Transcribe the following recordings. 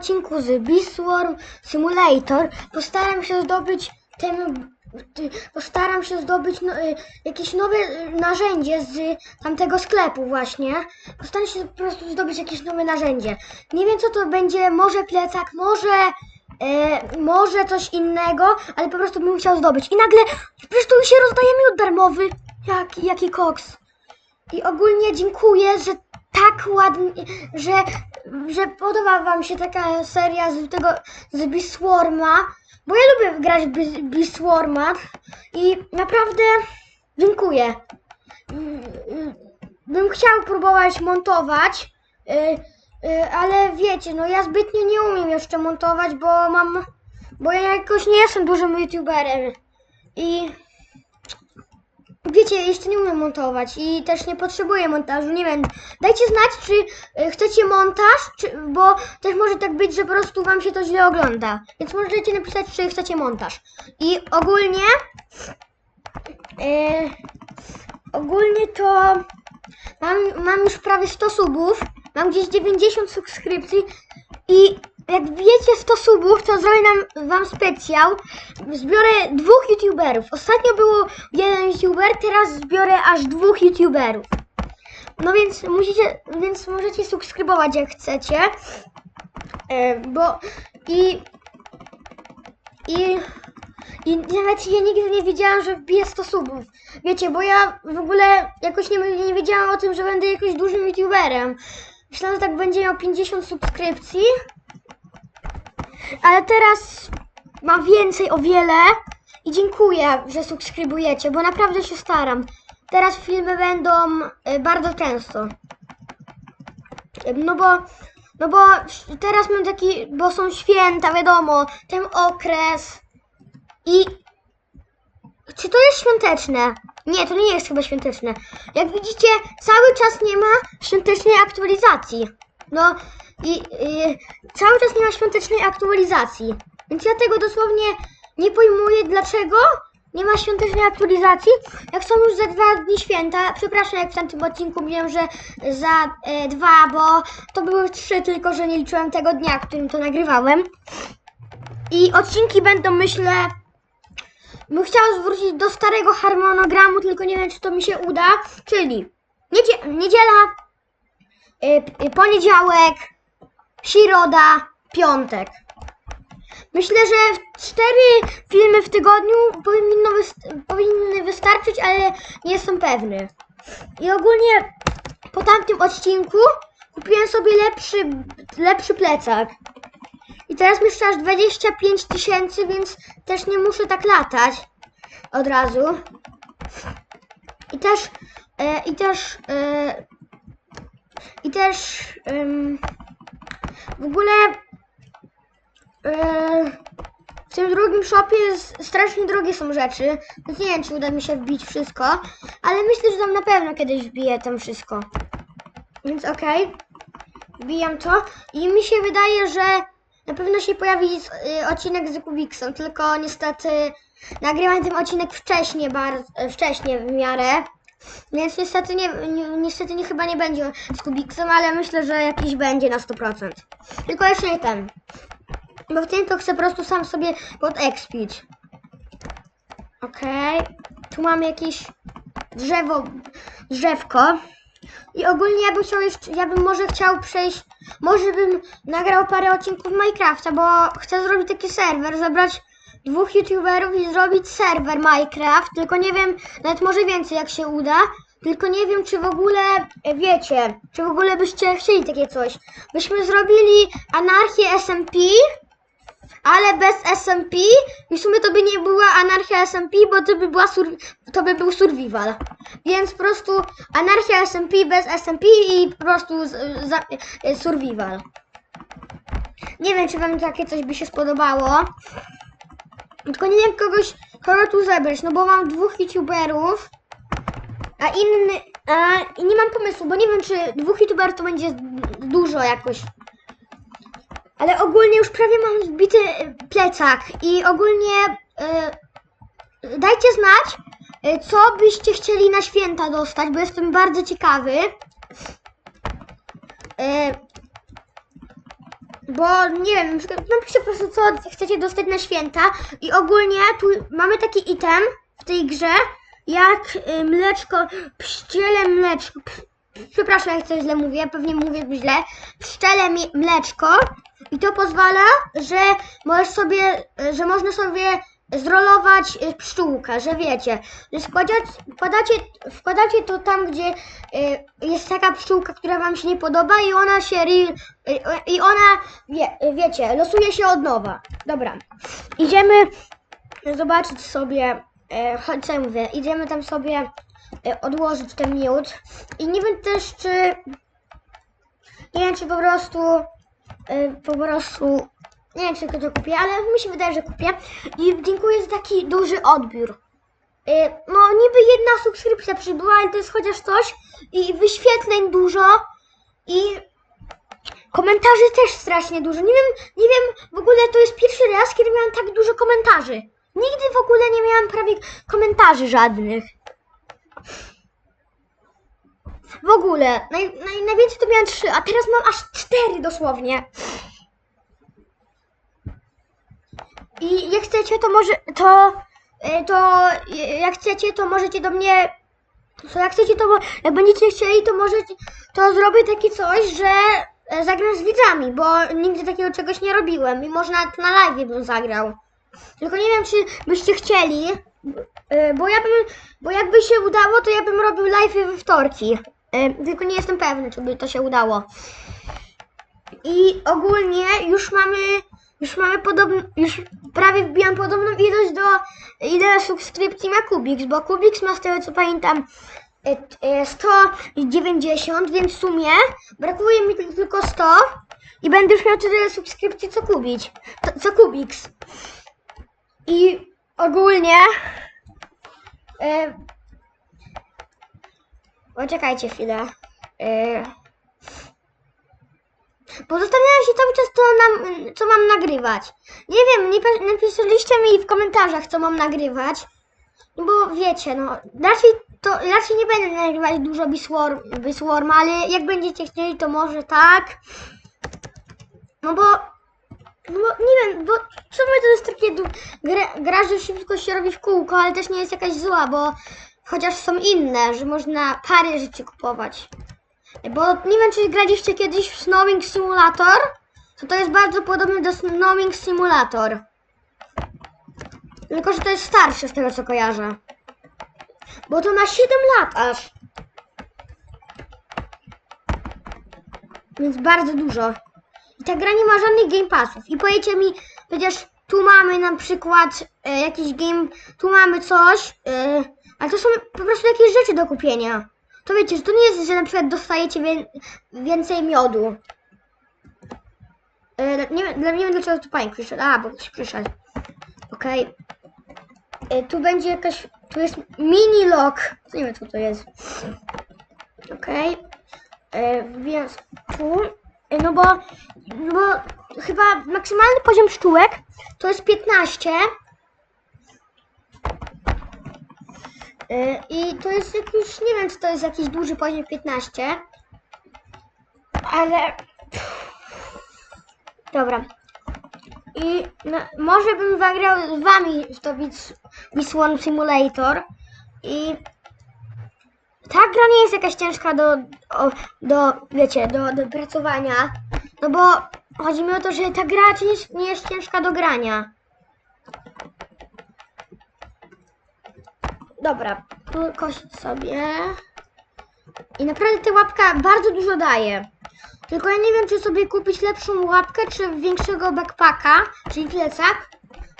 odcinku z Beastworm Simulator postaram się zdobyć ten, postaram się zdobyć no, y, jakieś nowe y, narzędzie z tamtego sklepu właśnie. Postaram się po prostu zdobyć jakieś nowe narzędzie. Nie wiem co to będzie, może plecak, może e, może coś innego, ale po prostu bym chciał zdobyć. I nagle po prostu się rozdaje miód darmowy. Jaki, jaki koks. I ogólnie dziękuję, że tak ładnie, że, że podoba wam się taka seria z tego, z Beastworma, bo ja lubię grać Beastworma i naprawdę dziękuję. Mm, Bym chciał próbować montować, y, y, ale wiecie, no ja zbytnio nie umiem jeszcze montować, bo mam, bo ja jakoś nie jestem dużym youtuberem i Wiecie, jeszcze nie umiem montować i też nie potrzebuję montażu, nie wiem. Dajcie znać, czy y, chcecie montaż, czy, bo też może tak być, że po prostu wam się to źle ogląda. Więc możecie napisać, czy chcecie montaż. I ogólnie, y, ogólnie to mam, mam już prawie 100 subów, mam gdzieś 90 subskrypcji i jak wiecie 100 subów, to zrobię nam wam specjal. Zbiorę dwóch youtuberów. Ostatnio było jeden youtuber, teraz zbiorę aż dwóch youtuberów. No więc musicie, więc możecie subskrybować jak chcecie. E, bo i i i nawet ja nigdy nie wiedziałam, że wbiję 100 subów. Wiecie, bo ja w ogóle jakoś nie, nie wiedziałam o tym, że będę jakoś dużym youtuberem. Myślałam, że tak będzie miał 50 subskrypcji. Ale teraz mam więcej o wiele i dziękuję, że subskrybujecie, bo naprawdę się staram. Teraz filmy będą e, bardzo często. No bo, no bo teraz mam taki, bo są święta, wiadomo, ten okres i czy to jest świąteczne? Nie, to nie jest chyba świąteczne. Jak widzicie, cały czas nie ma świątecznej aktualizacji. No i i cały czas nie ma świątecznej aktualizacji. Więc ja tego dosłownie nie pojmuję, dlaczego nie ma świątecznej aktualizacji. Jak są już za dwa dni święta, przepraszam, jak w tamtym odcinku mówiłem, że za e, dwa, bo to były trzy, tylko że nie liczyłem tego dnia, w którym to nagrywałem. I odcinki będą, myślę, bym chciała zwrócić do starego harmonogramu, tylko nie wiem, czy to mi się uda. Czyli niedzie niedziela, y, y, poniedziałek, środa, piątek. Myślę, że cztery filmy w tygodniu powinno wys- powinny wystarczyć, ale nie jestem pewny. I ogólnie po tamtym odcinku kupiłem sobie lepszy, lepszy plecak. I teraz mieszczę aż 25 tysięcy, więc też nie muszę tak latać od razu. I też, e, i też, e, i też, w ogóle e, w tym drugim shopie strasznie drogie są rzeczy, więc nie wiem, czy uda mi się wbić wszystko, ale myślę, że tam na pewno kiedyś wbiję tam wszystko. Więc okej, wbijam to i mi się wydaje, że na pewno się pojawi y, odcinek z Kubiksem, tylko niestety nagrywam ten odcinek wcześniej, bardzo wcześniej w miarę. Więc niestety nie, ni- niestety nie, chyba nie będzie z Kubiksem, ale myślę, że jakiś będzie na 100%. Tylko jeszcze nie ten. Bo w tym to chcę po prostu sam sobie podekspić. Okej. Tu mam jakieś drzewo, drzewko. I ogólnie ja bym chciał jeszcze, ja bym może chciał przejść, może bym nagrał parę odcinków Minecrafta, bo chcę zrobić taki serwer, zebrać dwóch youtuberów i zrobić serwer Minecraft, tylko nie wiem, nawet może więcej jak się uda, tylko nie wiem czy w ogóle, e, wiecie, czy w ogóle byście chcieli takie coś. Byśmy zrobili anarchię SMP, ale bez SMP i w sumie to by nie była anarchia SMP, bo to by, była to by był survival. Więc po prostu anarchia SMP bez SMP i po prostu e, survival. Nie wiem, czy wam takie coś by się spodobało. Tylko nie wiem kogoś, kogo tu zebrać, no bo mam dwóch youtuberów, a inny, a, nie mam pomysłu, bo nie wiem, czy dwóch youtuberów to będzie dużo jakoś. Ale ogólnie już prawie mam zbity plecak i ogólnie e, dajcie znać, e, co byście chcieli na święta dostać, bo jestem bardzo ciekawy. E, bo nie wiem, na napiszcie po prostu co chcecie dostać na święta. I ogólnie tu mamy taki item w tej grze jak y, mleczko, pszczele mleczko, p- przepraszam jak coś źle mówię, pewnie mówię źle, pszczele mleczko. I to pozwala, że możesz sobie, y, że można sobie zrolować y, pszczółkę, że wiecie, że wkładacie, wkładacie to tam, gdzie y, jest taka pszczółka, która wam się nie podoba i ona się y, i ona, wie, wiecie, losuje się od nowa. Dobra, idziemy zobaczyć sobie, chodź co ja mówię, idziemy tam sobie odłożyć ten miód i nie wiem też czy, nie wiem czy po prostu, po prostu, nie wiem czy to kupię, ale mi się wydaje, że kupię i dziękuję za taki duży odbiór. E, No niby jedna subskrypcja przybyła, ale to jest chociaż coś i wyświetleń dużo i komentarzy też strasznie dużo. Nie wiem, nie wiem, w ogóle to jest pierwszy raz, kiedy miałam tak dużo komentarzy. Nigdy w ogóle nie miałam prawie komentarzy żadnych. W ogóle, naj, naj, najwięcej to miałam trzy, a teraz mam aż cztery dosłownie. I jak chcecie, to może, to, e, to, e, jak chcecie, to możecie do mnie, to jak chcecie, to, jak będziecie chcieli, to możecie, to zrobię takie coś, że e, zagram z widzami, bo nigdy takiego czegoś nie robiłem i można na live bym zagrał. Tylko nie wiem, czy byście chcieli, bo ja bym, bo jakby się udało, to ja bym robił live we wtorki. Tylko nie jestem pewny, czy by to się udało. I ogólnie już mamy, już mamy podobno, już prawie wbijam podobną ilość do ile subskrypcji ma Kubix, bo Kubix ma z tego co pamiętam e, e, 190, więc w sumie brakuje mi tylko- tylko 100 i będę już miał tyle subskrypcji co Kubić, to, co Kubix. I ogólnie e, Poczekajcie chwilę. E, bo się cały czas, co, nam, co mam nagrywać. Nie wiem, nie napisaliście mi w komentarzach, co mam nagrywać. Bo wiecie, no, raczej, to, raczej nie będę nagrywać dużo Bisworm, Bisworma, ale jak będziecie chcieli, to może tak. No bo, no bo nie wiem, bo w sumie to jest takie gra, gra, że szybko się robi w kółko, ale też nie jest jakaś zła, bo chociaż są inne, że można pary rzeczy kupować. Bo nie wiem, czy graliście kiedyś w Snowing Simulator, to to jest bardzo podobne do Snowing Simulator. Tylko, że to jest starsze z tego, co kojarzę. Bo to ma 7 lat aż. Więc bardzo dużo. I ta gra nie ma żadnych game passów. I powiecie mi, przecież tu mamy na przykład e, jakiś game, tu mamy coś, e, ale to są po prostu jakieś rzeczy do kupienia. To wiecie, że to nie jest, że na przykład dostajecie wię, więcej miodu. E, nie, wiem- nie wiem dlaczego tu pani przyszedł. A, bo ktoś przyszedł. Okej. E, Tu będzie jakaś, tu jest mini lock. Nie wiem co to jest. Okej. E, Więc tu, no bo, no bo chyba maksymalny poziom pszczółek to jest 15. E, I to jest jakiś, nie wiem czy to jest jakiś duży poziom 15. Ale... Dobra. I no, może bym zagrał z wami w to Beats One Simulator. I ta gra nie jest jakaś ciężka do, o, do wiecie, do, do pracowania. No bo chodzi mi o to, że ta gra nie jest, nie jest ciężka do grania. Dobra, kosić sobie. I naprawdę ta łapka bardzo dużo daje. Tylko ja nie wiem, czy sobie kupić lepszą łapkę, czy większego backpacka, czyli plecak.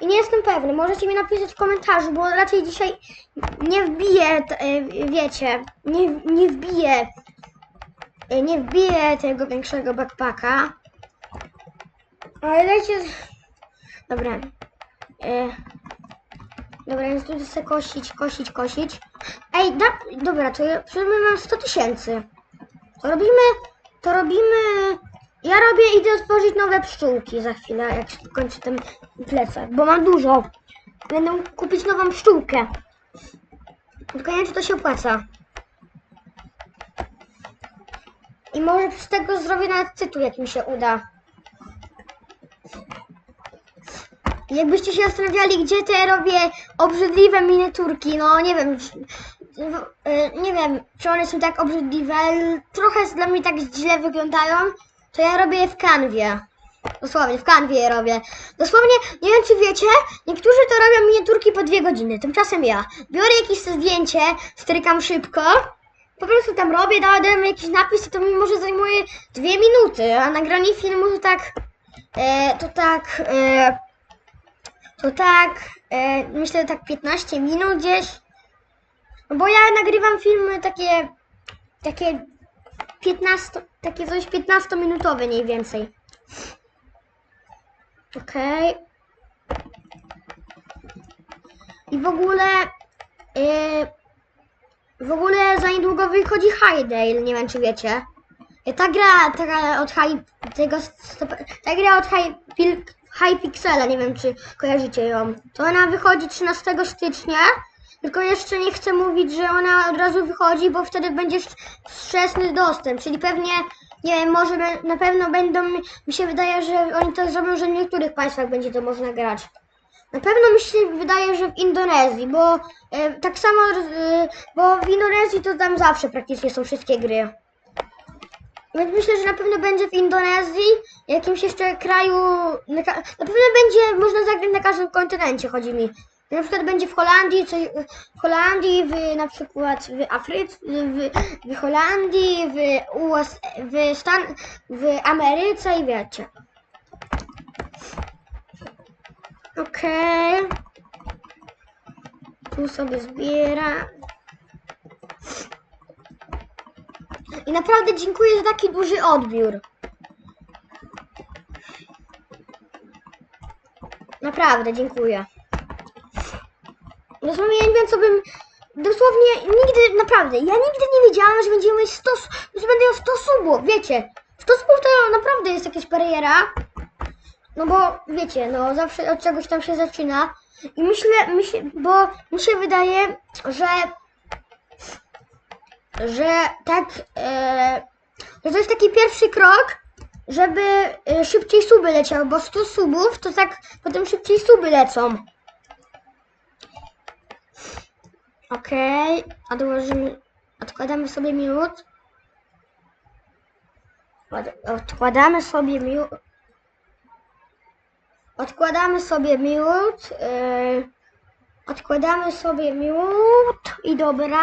I nie jestem pewny. Możecie mi napisać w komentarzu, bo raczej dzisiaj nie wbiję, e, wiecie, nie, nie wbiję, e, nie wbiję tego większego backpacka. Ale dajcie... Dobra. Dobra, więc tu chcę kosić, kosić, kosić. Ej, da, dobra, to ja mam 100 tysięcy. To robimy, to robimy... Ja robię, idę otworzyć nowe pszczółki za chwilę, jak skończę ten plecak, bo mam dużo. Będę kupić nową pszczółkę. Tylko nie wiem, czy to się opłaca. I może z tego zrobię nawet tytuł, jak mi się uda. Jakbyście się zastanawiali, gdzie te robię obrzydliwe miniaturki, no nie wiem, czy- e, nie wiem, czy one są tak obrzydliwe, ale trochę dla mnie tak źle wyglądają, to ja robię je w kanwie. Dosłownie, w kanwie je robię. Dosłownie, nie wiem czy wiecie, niektórzy to robią miniaturki po dwie godziny, tymczasem ja biorę jakieś zdjęcie, strykam szybko, po prostu tam robię, dałem jakiś napis, to to mi może zajmuje dwie minuty, a nagranie filmu to tak, e, to tak, e, to tak, e, myślę tak 15 minut gdzieś. No bo ja nagrywam filmy takie, takie 15, takie coś 15-minutowe mniej więcej. Okej. I w ogóle, e, w ogóle za niedługo wychodzi Hytale, nie wiem czy wiecie. E, Ta gra, ta gra od High, tego, ta gra od Pil- Hypixela, nie wiem czy kojarzycie ją. To ona wychodzi 13 stycznia, tylko jeszcze nie chcę mówić, że ona od razu wychodzi, bo wtedy będzie wczesny dostęp, czyli pewnie, nie wiem, może na pewno będą, mi się wydaje, że oni to zrobią, że w niektórych państwach będzie to można grać. Na pewno mi się wydaje, że w Indonezji, bo e, tak samo, e, bo w Indonezji to tam zawsze praktycznie są wszystkie gry. Więc myślę, że na pewno będzie w Indonezji, jakimś jeszcze kraju, na, na pewno będzie można zagrać na każdym kontynencie, chodzi mi. Na przykład będzie w Holandii, coś, w Holandii, w, na przykład w Afryce, w, w Holandii, w, US, w, Stan, w Ameryce i wiecie. Okej. Tu sobie zbiera. I naprawdę dziękuję za taki duży odbiór. Naprawdę, dziękuję. Dosłownie ja nie wiem co bym... Dosłownie nigdy, naprawdę, ja nigdy nie wiedziałam, że będziemy mieć 100, s- że będę miał 100 subów, wiecie. 100 subów to naprawdę jest jakaś bariera. No bo wiecie, no zawsze od czegoś tam się zaczyna. I myślę, myślę bo mi się wydaje, że że tak, e, że to jest taki pierwszy krok, żeby e, szybciej suby leciały, bo 100 subów to tak potem szybciej suby lecą. Okej, odłożymy, odkładamy sobie miód. Od, odkładamy sobie miód. Odkładamy sobie miód. Odkładamy sobie miód i dobra,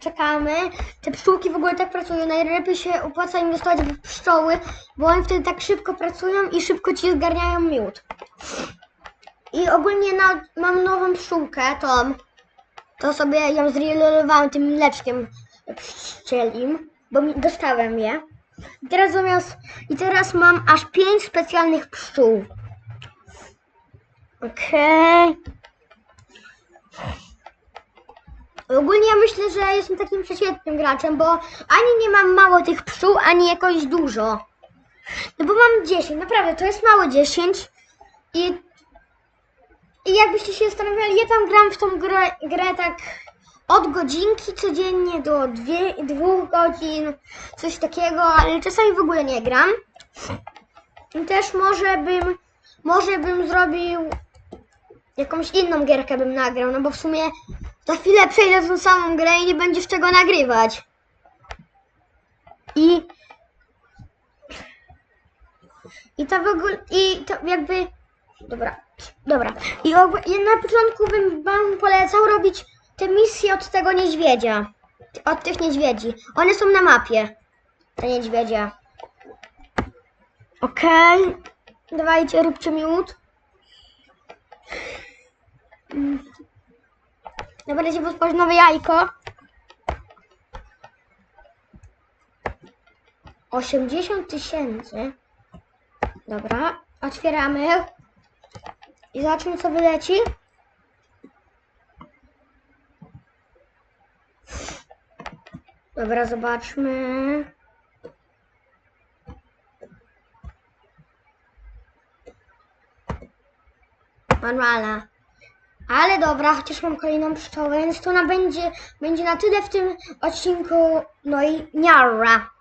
czekamy. Te pszczółki w ogóle tak pracują. Najlepiej się opłaca inwestować w pszczoły, bo one wtedy tak szybko pracują i szybko ci zgarniają miód. I ogólnie na, mam nową pszczółkę, tą. To sobie ją zrelowałem tym mleczkiem pszczelim, bo dostałem je. I teraz zamiast, i teraz mam aż pięć specjalnych pszczół. Okej. Ogólnie ja myślę, że jestem takim przeciętnym graczem, bo ani nie mam mało tych pszczół, ani jakoś dużo. No bo mam 10, naprawdę, to jest mało 10. I, i jakbyście się zastanawiali, ja tam gram w tą grę, grę tak od godzinki codziennie do dwie, dwóch godzin, coś takiego, ale czasami w ogóle nie gram. I też może bym, może bym zrobił jakąś inną gierkę bym nagrał, no bo w sumie za chwilę przejdę tą samą grę i nie będzie z czego nagrywać. I i to w ogóle i to jakby dobra, dobra. I, na początku bym wam polecał robić te misje od tego niedźwiedzia. Od tych niedźwiedzi. One są na mapie. Te niedźwiedzie. Okej. Dawajcie, róbcie miód. Dobra, będę potworzyć nowe jajko. 80 tysięcy. Dobra, otwieramy. I zobaczymy co wyleci. Dobra, zobaczmy. Manuala. Ale dobra, chociaż mam kolejną pszczołę, więc to ona będzie, będzie na tyle w tym odcinku. No i niara.